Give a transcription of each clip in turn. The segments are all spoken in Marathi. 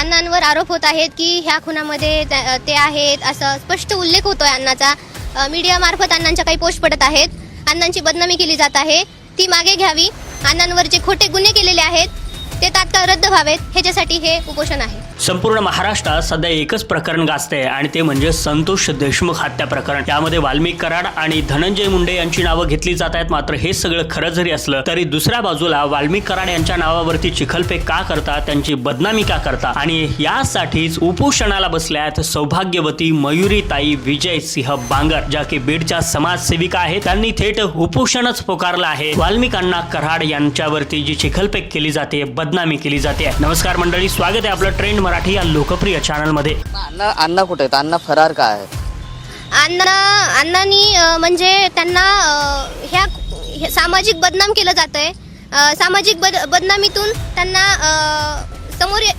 अण्णांवर आरोप होत आहेत की ह्या खुनामध्ये त्या- ते आहेत असं स्पष्ट उल्लेख होतोय अण्णाचा. मीडियामार्फत अण्णांच्या काही पोस्ट पडत आहेत. अण्णांची बदनामी केली जात आहे. ती मागे घ्यावी. अण्णांवर जे खोटे गुन्हे केलेले आहेत ते तात्काळ रद्द व्हावेत ह्याच्यासाठी हे उपोषण आहे. संपूर्ण महाराष्ट्रात सध्या एकच प्रकरण गाजते आणि ते म्हणजे संतोष देशमुख हत्या प्रकरण. यामध्ये वाल्मिक कराड आणि धनंजय मुंडे यांची नावं घेतली जात आहेत. मात्र हे सगळं खरं जरी असलं तरी दुसऱ्या बाजूला वाल्मिक कराड यांच्या नावावरती चिखलपे का करता त्यांची बदनामी का करता? आणि यासाठीच उपोषणाला बसल्या आहेत सौभाग्यवती मयुरीताई विजय सिंह बांगर ज्या की बीडच्या समाजसेविका आहेत. त्यांनी थेट उपोषणच पुकारलं आहे. वाल्मिकांना कराड यांच्यावरती जी चिखलपेक केली जाते बद बदनामी केली जाते. नमस्कार मंडळी स्वागत आहे आपलं ट्रेंड मराठी या लोकप्रिय चॅनलमध्ये अण्णा अण्णा कुठे आहेत? अण्णा फरार का आहे? अण्णा अण्णांनी अ, म्हणजे त्यांना अ, ह्या हे सामाजिक बदनाम केलं जात आहे सामाजिक बद बदनामीतून त्यांना अ, समोर ये-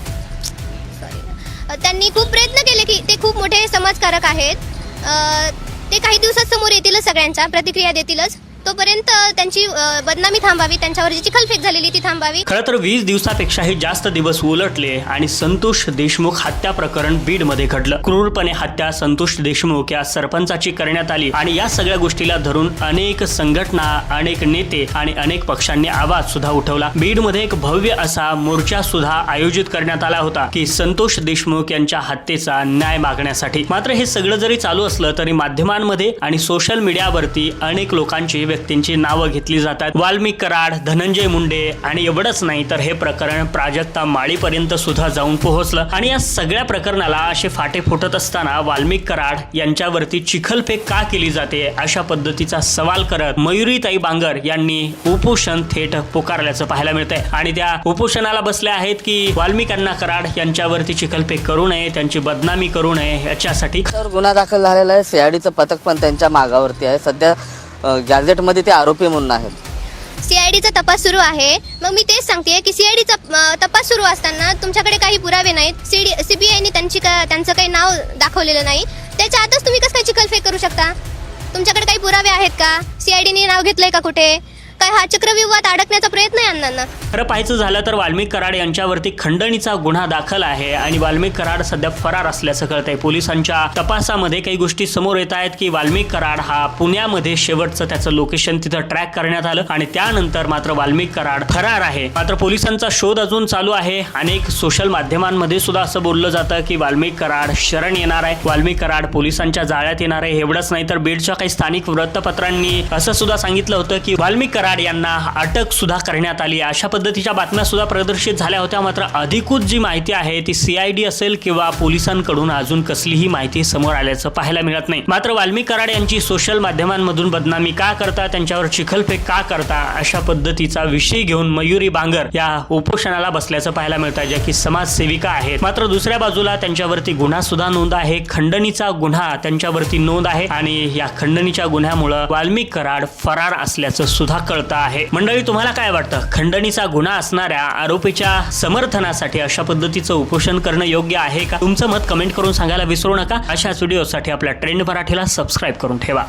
Sorry. त्यांनी खूप प्रयत्न केले की ते खूप मोठे समाजकारक आहेत. अ, ते काही दिवसात समोर येतीलच सगळ्यांच्या प्रतिक्रिया देतीलच. तोपर्यंत त्यांची बदनामी थांबावी त्यांच्यावर जी चिखलफेक झालेली ती थांबावी. खरं तर वीस दिवसापेक्षाही जास्त दिवस उलटले आणि संतोष देशमुख हत्या प्रकरण बीडमध्ये घडलं. क्रूरपणे हत्या संतोष देशमुख या सरपंचाची करण्यात आली आणि या सगळ्या गोष्टीला धरून अनेक संघटना अनेक नेते आणि अनेक पक्षांनी आवाज सुद्धा उठवला. बीडमध्ये एक भव्य असा मोर्चा सुद्धा आयोजित करण्यात आला होता की संतोष देशमुख यांच्या हत्येचा न्याय मागण्यासाठी. मात्र हे सगळं जरी चालू असलं तरी माध्यमांमध्ये आणि सोशल मीडियावरती अनेक लोकांची व्यक्तींची नावं घेतली जातात. वाल्मिक कराड धनंजय मुंडे आणि एवढंच नाही तर हे प्रकरण प्राजक्ता माळीपर्यंत सुद्धा जाऊन पोहोचलं. आणि या सगळ्या प्रकरणाला असे फाटे फुटत असताना वाल्मिक कराड यांच्यावरती चिखलफेक का केली जाते अशा पद्धतीचा सवाल करत मयुरीताई बांगर यांनी उपोषण थेट पुकारल्याचं पाहायला मिळतंय. आणि त्या उपोषणाला बसल्या आहेत की वाल्मिकांना कराड यांच्यावरती चिखलफेक करू नये त्यांची बदनामी करू नये याच्यासाठी तर गुन्हा दाखल झालेला आहे. सीआयडीचं पथक पण त्यांच्या मागावरती आहे. सध्या अ, गॅझेटमध्ये ते आरोपी म्हणून आहेत. सीआयडीचा तपास सुरू आहे. मग मी तेच सांगते की सीआयडीचा तपास सुरू असताना तुमच्याकडे काही पुरावे नाहीत. सीडी सीबीआयने त्यांची का त्यांचं काही नाव दाखवलेलं नाही. त्याच्या आतच तुम्ही कसं काय चिखलफेक करू शकता? तुमच्याकडे काही पुरावे आहेत का? सीआयडीने नाव घेतलंय का कुठे? हा चक्रव्यूहात अडकण्याचा प्रयत्न आहे अण्णांना. खरं पाहायचं झालं तर वाल्मिक कराड यांच्यावरती खंडणीचा गुन्हा दाखल आहे आणि वाल्मिक कराड सध्या फरार असल्याचं कळतंय. पोलिसांच्या तपासामध्ये काही गोष्टी समोर येत आहेत की वाल्मिक कराड हा पुण्यामध्ये शेवटचं त्याचं लोकेशन तिथं ट्रॅक करण्यात आलं आणि त्यानंतर मात्र वाल्मिक कराड फरार आहे. मात्र पोलिसांचा शोध अजून चालू आहे. अनेक सोशल माध्यमांमध्ये सुद्धा असं बोललं जातं की वाल्मिक कराड शरण येणार आहे. वाल्मिक कराड पोलिसांच्या जाळ्यात येणार आहे. एवढंच नाही तर बीडच्या काही स्थानिक वृत्तपत्रांनी असं सुद्धा सांगितलं होतं की वाल्मिक कराड यांना अटक सुद्धा करण्यात आली. अशा पद्धतीच्या बातम्या सुद्धा प्रदर्शित झाल्या होत्या. मात्र अधिकृत जी माहिती आहे ती सीआयडी असेल किंवा पोलिसांकडून अजून कसलीही माहिती समोर आल्याचं पाहायला मिळत नाही. मात्र वाल्मिक कराड यांची सोशल माध्यमांमधून बदनामी का करता त्यांच्यावर चिखलफेक का करता अशा पद्धतीचा विषय घेऊन मयुरी बांगर या उपोषणाला बसल्याचं पाहायला मिळतं ज्या की समाजसेविका आहेत. मात्र दुसऱ्या बाजूला त्यांच्यावरती गुन्हा सुद्धा नोंद आहे. खंडणीचा गुन्हा त्यांच्यावरती नोंद आहे आणि या खंडणीच्या गुन्ह्यामुळं वाल्मिक कराड फरार असल्याचं सुद्धा कळतं आहे. मंडळी तुम्हाला काय वाटतं? खंडणीचा गुन्हा असणाऱ्या आरोपीच्या समर्थनासाठी अशा पद्धतीचं उपोषण करणं योग्य आहे का? तुमचं मत कमेंट करून सांगायला विसरू नका. अशाच व्हिडिओसाठी आपल्या ट्रेंड मराठीला सबस्क्राईब करून ठेवा.